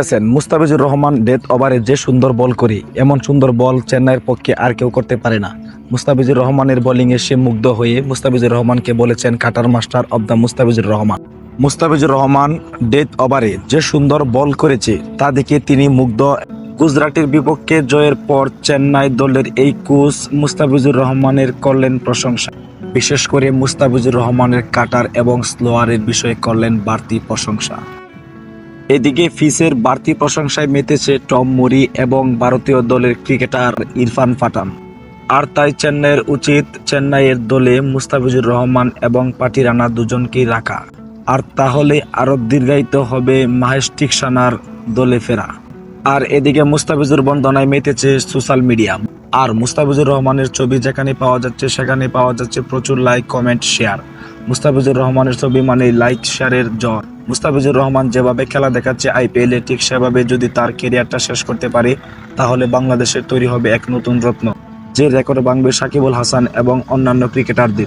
আছেন মুস্তাফিজুর রহমান ডেথ ওভারে যে সুন্দর বল করে, এমন সুন্দর বল চেন্নাইয়ের পক্ষে আর কেউ করতে পারে না। মুস্তাফিজুর রহমানের বোলিংয়ে সে মুগ্ধ হয়ে মুস্তাফিজুর রহমানকে বলেছেন, cutter master of the Mustafizur Rahman. Mustafizur Rahman death ওভারে যে সুন্দর বল করেছে, তা দেখে তিনি মুগ্ধ। গুজরাটের বিপক্ষে জয়ের পর চেন্নাই দলের এই কোচ মুস্তাফিজুর রহমানের করলেন প্রশংসা। বিশেষ করে মুস্তাফিজুর রহমানের কাটার এবং স্লোয়ারের বিষয়ে করলেন বাড়তি প্রশংসা। এদিকে ফিসের বাড়তি প্রশংসায় মেতেছে টম মুরি এবং ভারতীয় দলের ক্রিকেটার ইরফান পাঠান আর তাই চেন্নাইয়ের উচিত চেন্নাইয়ের দলে মুস্তাফিজুর রহমান এবং পাটি রানা দুজনকেই রাখা। আর তাহলে আরও দীর্ঘায়িত হবে মাহেশ টিকসানার দলে ফেরা। আর এদিকে মুস্তাফিজুর বন্দনায় মেতেছে সোশ্যাল মিডিয়া। আর মুস্তাফিজুর রহমানের ছবি যেখানে পাওয়া যাচ্ছে, সেখানে পাওয়া যাচ্ছে প্রচুর লাইক, কমেন্ট, শেয়ার। মুস্তাফিজুর রহমানের ছবি মানে লাইক, শেয়ারের জ্বর। মুস্তাফিজুর রহমান যেভাবে খেলা দেখাচ্ছে আইপিএলে, ঠিক সেভাবে যদি তার কেরিয়ারটা শেষ করতে পারে, তাহলে বাংলাদেশের তৈরি হবে এক নতুন রত্ন, যে রেকর্ড ভাঙবে সাকিবুল হাসান এবং অন্যান্য ক্রিকেটারদের।